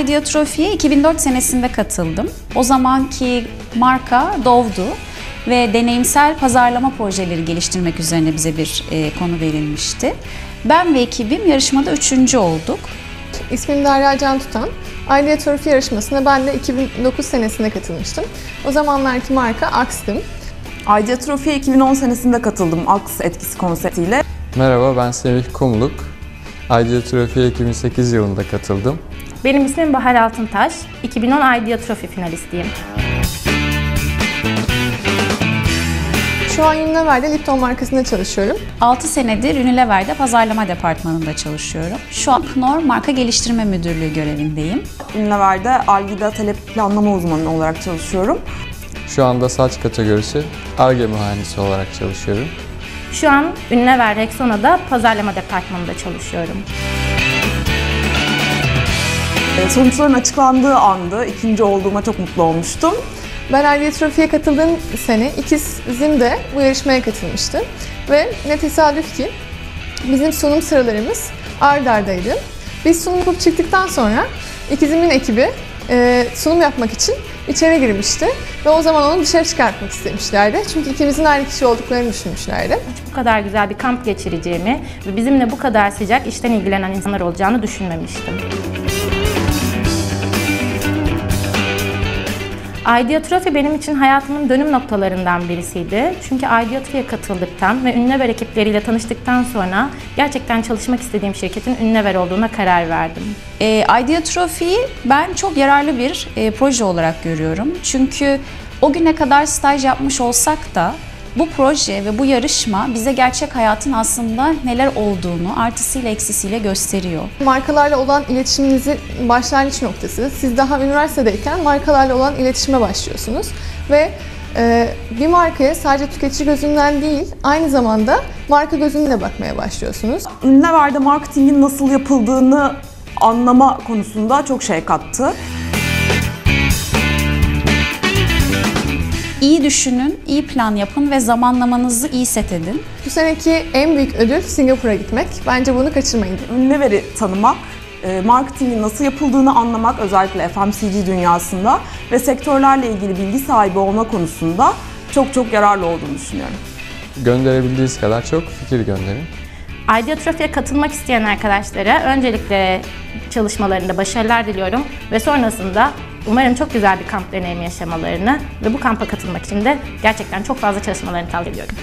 Ideotrofi'ye 2004 senesinde katıldım. O zamanki marka Dove'du ve deneyimsel pazarlama projeleri geliştirmek üzerine bize bir e, konu verilmişti. Ben ve ekibim yarışmada üçüncü olduk. İsmim Derya Can Tutan. Idea Trophy yarışmasına ben de 2009 senesinde katılmıştım. O zamanlarki marka Ax'tım. Trophy'ye 2010 senesinde katıldım Aks etkisi konseptiyle. Merhaba ben Semih Kumluk. Idea Trophy'ye 2008 yılında katıldım. Benim ismim Bahar Altıntaş. 2010 Idea Trophy finalistiyim. Şu an Unilever'de Lipton markasında çalışıyorum. 6 senedir Unilever'de pazarlama departmanında çalışıyorum. Şu an Knorr Marka Geliştirme Müdürlüğü görevindeyim. Ünlüver'de Algida talep planlama uzmanı olarak çalışıyorum. Şu anda saç kategorisi ARGE mühendisi olarak çalışıyorum. Şu an Unilever Rexona'da pazarlama departmanında çalışıyorum. E, Sonuçların açıklandığı anda ikinci olduğuma çok mutlu olmuştum. Ben Idea Trophy'ye katıldığım sene ikizim de bu yarışmaya katılmıştı. Ve ne tesadüf ki bizim sunum sıralarımız ard ardaydı. Biz sunum yapıp çıktıktan sonra ikizimin ekibi e, sunum yapmak için içeri girmişti. Ve o zaman onu dışarı çıkartmak istemişlerdi. Çünkü ikimizin aynı kişi olduklarını düşünmüşlerdi. Bu kadar güzel bir kamp geçireceğimi ve bizimle bu kadar sıcak işten ilgilenen insanlar olacağını düşünmemiştim. Idea Trophy benim için hayatımın dönüm noktalarından birisiydi. Çünkü Idea Trophy'ye katıldıktan ve Ünlever ekipleriyle tanıştıktan sonra gerçekten çalışmak istediğim şirketin Ünlever olduğuna karar verdim. E, Idea Trophy'yi ben çok yararlı bir e, proje olarak görüyorum. Çünkü o güne kadar staj yapmış olsak da bu proje ve bu yarışma bize gerçek hayatın aslında neler olduğunu artısıyla eksisiyle gösteriyor. Markalarla olan iletişiminizin başlangıç noktası. Siz daha üniversitedeyken markalarla olan iletişime başlıyorsunuz. Ve e, bir markaya sadece tüketici gözünden değil, aynı zamanda marka gözünden de bakmaya başlıyorsunuz. Ünlüver'de marketingin nasıl yapıldığını anlama konusunda çok şey kattı. İyi düşünün, iyi plan yapın ve zamanlamanızı iyi set edin. Bu seneki en büyük ödül Singapur'a gitmek. Bence bunu kaçırmayın. Ünlüver'i tanımak, e, marketingin nasıl yapıldığını anlamak özellikle FMCG dünyasında ve sektörlerle ilgili bilgi sahibi olma konusunda çok çok yararlı olduğunu düşünüyorum. Gönderebildiğiniz kadar çok fikir gönderin. Idea Trophy'ye katılmak isteyen arkadaşlara öncelikle çalışmalarında başarılar diliyorum ve sonrasında umarım çok güzel bir kamp deneyimi yaşamalarını ve bu kampa katılmak için de gerçekten çok fazla çalışmalarını tavsiye ediyorum.